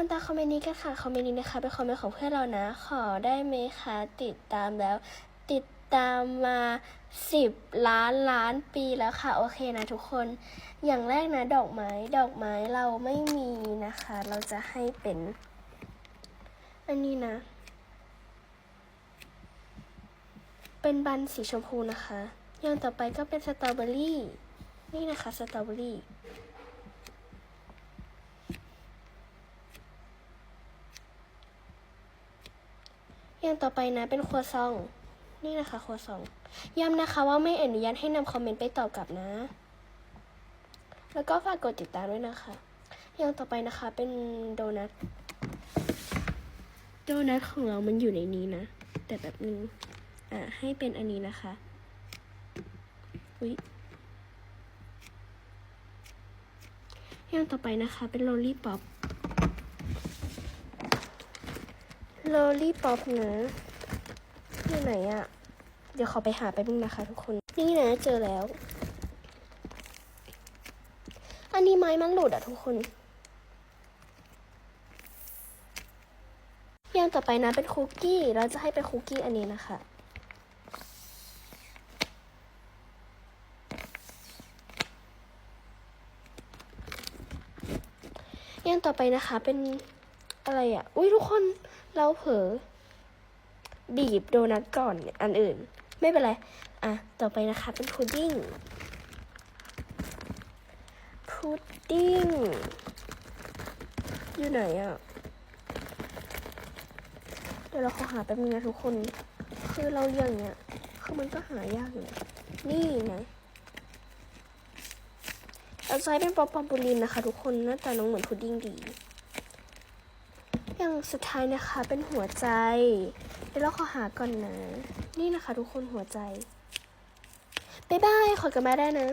มาตามคอมเมนต์นี้กันค่ะ คอมเมนต์นี้นะคะเป็นคอมเมนต์ของเพื่อนเรานะ ขอได้ไหมคะติดตามแล้ว ติดตามมาสิบล้านล้านปีแล้วค่ะ โอเคนะทุกคน อย่างแรกนะ ดอกไม้ ดอกไม้เราไม่มีนะคะ เราจะให้เป็น อันนี้นะ เป็นบันสีชมพูนะคะ อย่างต่อไปก็เป็นสตรอเบอรี่ นี่นะคะสตรอเบอรี่ อย่างต่อไปนะเป็นครัวซอง นี่นะคะครัวซอง ย้ำนะคะว่าไม่อนุญาตให้นำคอมเมนต์ไปตอบกลับนะ แล้วก็ฝากกดติดตามด้วยนะคะ อย่างต่อไปนะคะเป็นโดนัท โดนัทของเรามันอยู่ในนี้นะ แต่แบบนึง อะให้เป็นอันนี้นะคะ อุ๊ยอย่างต่อไปนะคะเป็นโรลลี่ป๊อป โลลี่ป๊อปนะอยู่ไหนอะเดี๋ยวขอไปหาไปบนึงนะคะทุกคน นี่นะเจอแล้ว อันนี้ไม้มันหลุดอะทุกคนอย่างต่อไปนะเป็นคุกกี้ เราจะให้เป็นคุกกี้อันนี้นะคะอย่างต่อไปนะคะเป็น อะไรอะ่ะ อุ้ยทุกคนเราเผลอบีบโดนัทก่อนอันอื่น ไม่เป็นไร อะ ต่อไปนะคะ เป็นพุดดิ้งพุดดิ้งอยู่ไหนอะ่ะ เดี๋ยวเราขอหาแป๊บนึงนะทุกคน คือเราเรียงเนี่ยคือมันก็หายากอยู่นี่นะเราใช้เป็นป๊อปปอมปูลินนะคะ ทุกคนหน้าตาน้องเหมือนพุดดิ้งดี อย่างสุดท้ายนะคะเป็นหัวใจ เดี๋ยวเราขอหาก่อนนะ นี่นะคะทุกคนหัวใจ บ๊ายบาย ขอกลับมาได้นะ